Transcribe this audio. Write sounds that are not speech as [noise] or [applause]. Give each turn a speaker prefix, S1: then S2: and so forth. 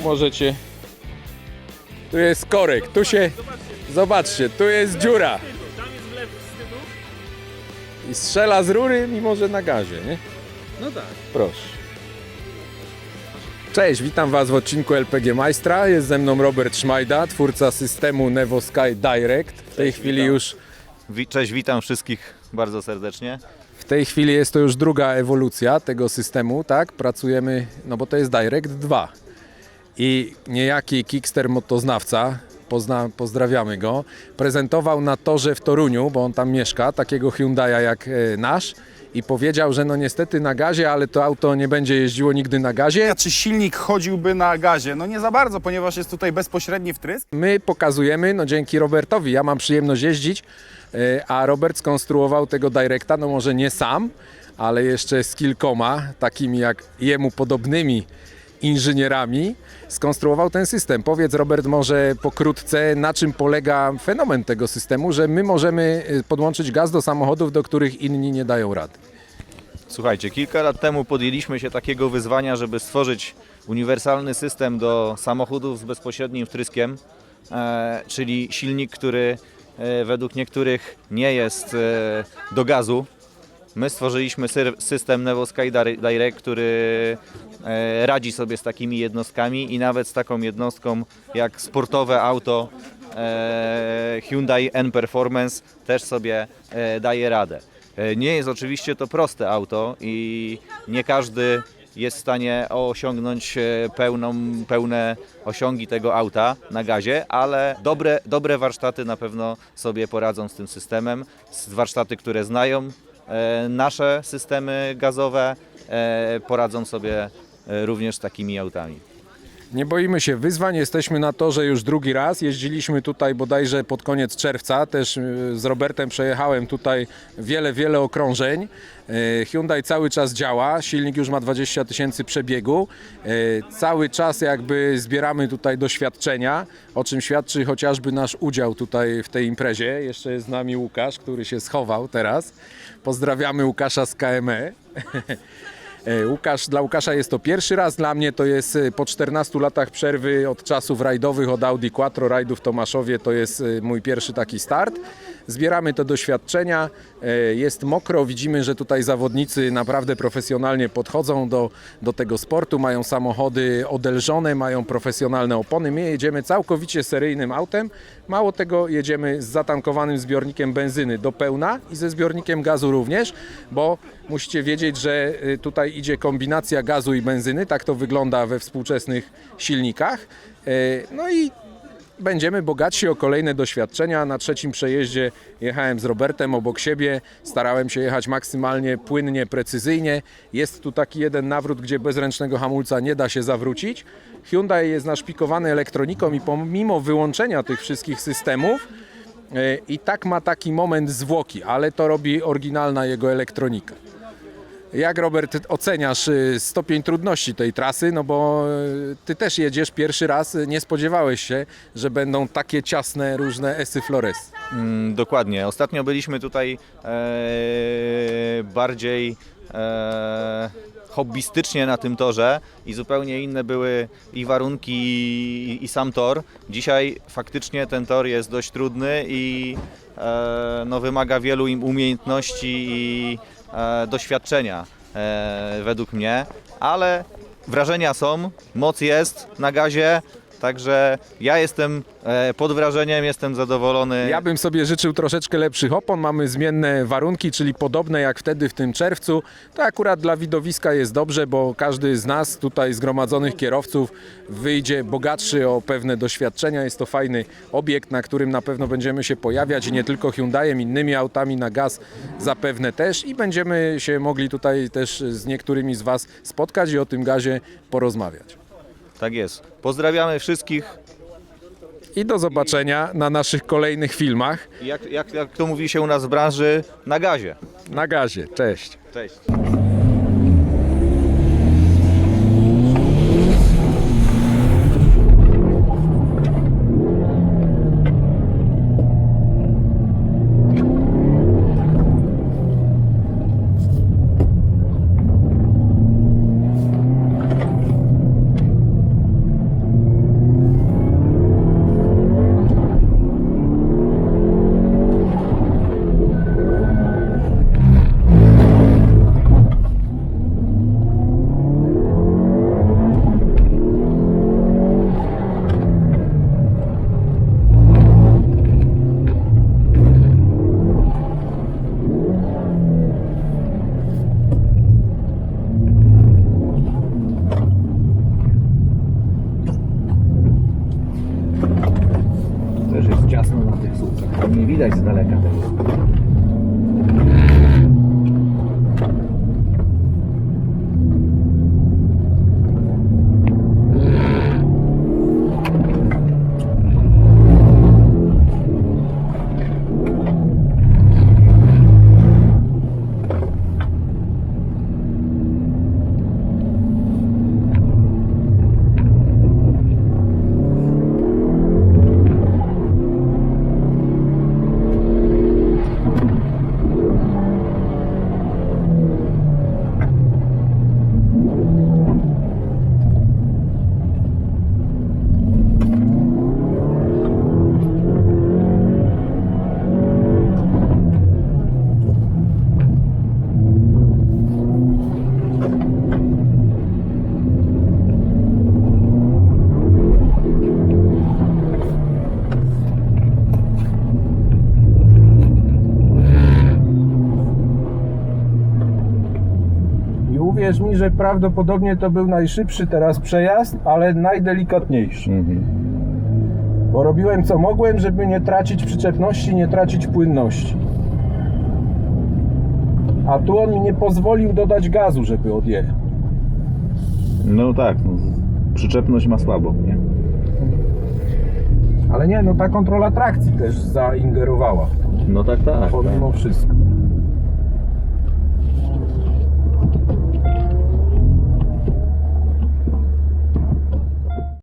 S1: możecie... Tu jest korek, tu się... Zobaczcie, tu jest dziura.
S2: Tam jest wlew wstydu.
S1: I strzela z rury, mimo że na gazie, nie?
S2: No tak.
S1: Proszę. Cześć, witam Was w odcinku LPG Majstra. Jest ze mną Robert Szmajda, twórca systemu Nevo Sky Direct. W tej chwili
S3: witam.
S1: już
S3: Wi- Cześć, witam wszystkich bardzo serdecznie.
S1: w tej chwili jest to już druga ewolucja tego systemu, tak? Pracujemy, no bo to jest Direct 2. I niejaki Kickster motoznawca, pozna, pozdrawiamy go, prezentował na torze w Toruniu, bo on tam mieszka, takiego Hyundai'a jak e, nasz i powiedział, że no niestety na gazie, ale to auto nie będzie jeździło nigdy na gazie.
S4: A czy silnik chodziłby na gazie? No nie za bardzo, ponieważ jest tutaj bezpośredni wtrysk.
S1: My pokazujemy, no dzięki Robertowi, ja mam przyjemność jeździć, e, a Robert skonstruował tego Directa, no może nie sam, ale jeszcze z kilkoma, takimi jak jemu podobnymi inżynierami, skonstruował ten system. Powiedz Robert może pokrótce, na czym polega fenomen tego systemu, że my możemy e, podłączyć gaz do samochodów, do których inni nie dają rady.
S3: Słuchajcie, kilka lat temu podjęliśmy się takiego wyzwania, żeby stworzyć uniwersalny system do samochodów z bezpośrednim wtryskiem, e, czyli silnik, który e, według niektórych nie jest e, do gazu. My stworzyliśmy system Nevo Sky Dir- Direct, który e, radzi sobie z takimi jednostkami i nawet z taką jednostką jak sportowe auto e, Hyundai N Performance też sobie e, daje radę. Nie jest oczywiście to proste auto i nie każdy jest w stanie osiągnąć pełną, pełne osiągi tego auta na gazie, ale dobre, dobre warsztaty na pewno sobie poradzą z tym systemem. Warsztaty, które znają nasze systemy gazowe, e, poradzą sobie e, również z takimi autami.
S1: Nie boimy się wyzwań, jesteśmy na torze już drugi raz. Jeździliśmy tutaj bodajże pod koniec czerwca. Też y, z Robertem przejechałem tutaj wiele, wiele okrążeń. Y, Hyundai cały czas działa, silnik już ma 20 tysięcy przebiegu. Y, Cały czas jakby zbieramy tutaj doświadczenia, o czym świadczy chociażby nasz udział tutaj w tej imprezie. Jeszcze jest z nami Łukasz, który się schował teraz. Pozdrawiamy Łukasza z KME. [laughs] E, Łukasz, dla Łukasza jest to pierwszy raz, dla mnie to jest e, po 14 latach przerwy od czasów rajdowych, od Audi Quattro rajdów w Tomaszowie, to jest e, mój pierwszy taki start. Zbieramy te doświadczenia, e, jest mokro, widzimy, że tutaj zawodnicy naprawdę profesjonalnie podchodzą do, do tego sportu, mają samochody odelżone, mają profesjonalne opony. My jedziemy całkowicie seryjnym autem, mało tego jedziemy z zatankowanym zbiornikiem benzyny do pełna i ze zbiornikiem gazu również, bo musicie wiedzieć, że y, tutaj idzie kombinacja gazu i benzyny, tak to wygląda we współczesnych silnikach. Y, No i będziemy bogatsi o kolejne doświadczenia. Na trzecim przejeździe jechałem z Robertem obok siebie, starałem się jechać maksymalnie płynnie, precyzyjnie. Jest tu taki jeden nawrót, gdzie bez ręcznego hamulca nie da się zawrócić. Hyundai jest naszpikowany elektroniką i pomimo wyłączenia tych wszystkich systemów, y, i tak ma taki moment zwłoki, ale to robi oryginalna jego elektronika. Jak Robert oceniasz y, stopień trudności tej trasy? No bo y, ty też jedziesz pierwszy raz, nie spodziewałeś się, że będą takie ciasne różne esy flores.
S3: Mm, dokładnie. Ostatnio byliśmy tutaj e, bardziej e, hobbystycznie na tym torze i zupełnie inne były i warunki i, i sam tor. Dzisiaj faktycznie ten tor jest dość trudny i e, no, wymaga wielu umiejętności i doświadczenia e, według mnie, ale wrażenia są, moc jest na gazie. Także ja jestem e, pod wrażeniem, jestem zadowolony.
S1: Ja bym sobie życzył troszeczkę lepszych opon. Mamy zmienne warunki, czyli podobne jak wtedy w tym czerwcu. To akurat dla widowiska jest dobrze, bo każdy z nas tutaj zgromadzonych kierowców wyjdzie bogatszy o pewne doświadczenia. Jest to fajny obiekt, na którym na pewno będziemy się pojawiać i nie tylko Hyundaiem, innymi autami na gaz zapewne też i będziemy się mogli tutaj też z niektórymi z Was spotkać i o tym gazie porozmawiać.
S3: Tak jest. Pozdrawiamy wszystkich.
S1: I do zobaczenia na naszych kolejnych filmach
S3: Jak, jak, jak to mówi się u nas w branży, na gazie.
S1: na gazie. Cześć.
S3: Cześć. Nie widać
S1: uwierz mi, że prawdopodobnie to był najszybszy teraz przejazd, ale najdelikatniejszy. Bo robiłem co mogłem, żeby nie tracić przyczepności, nie tracić płynności. A tu on mi nie pozwolił dodać gazu, żeby odjechał.
S3: No tak, no, przyczepność ma słabo, nie?
S1: Ale nie, no ta kontrola trakcji też zaingerowała
S3: No tak, tak.
S1: pomimo wszystko.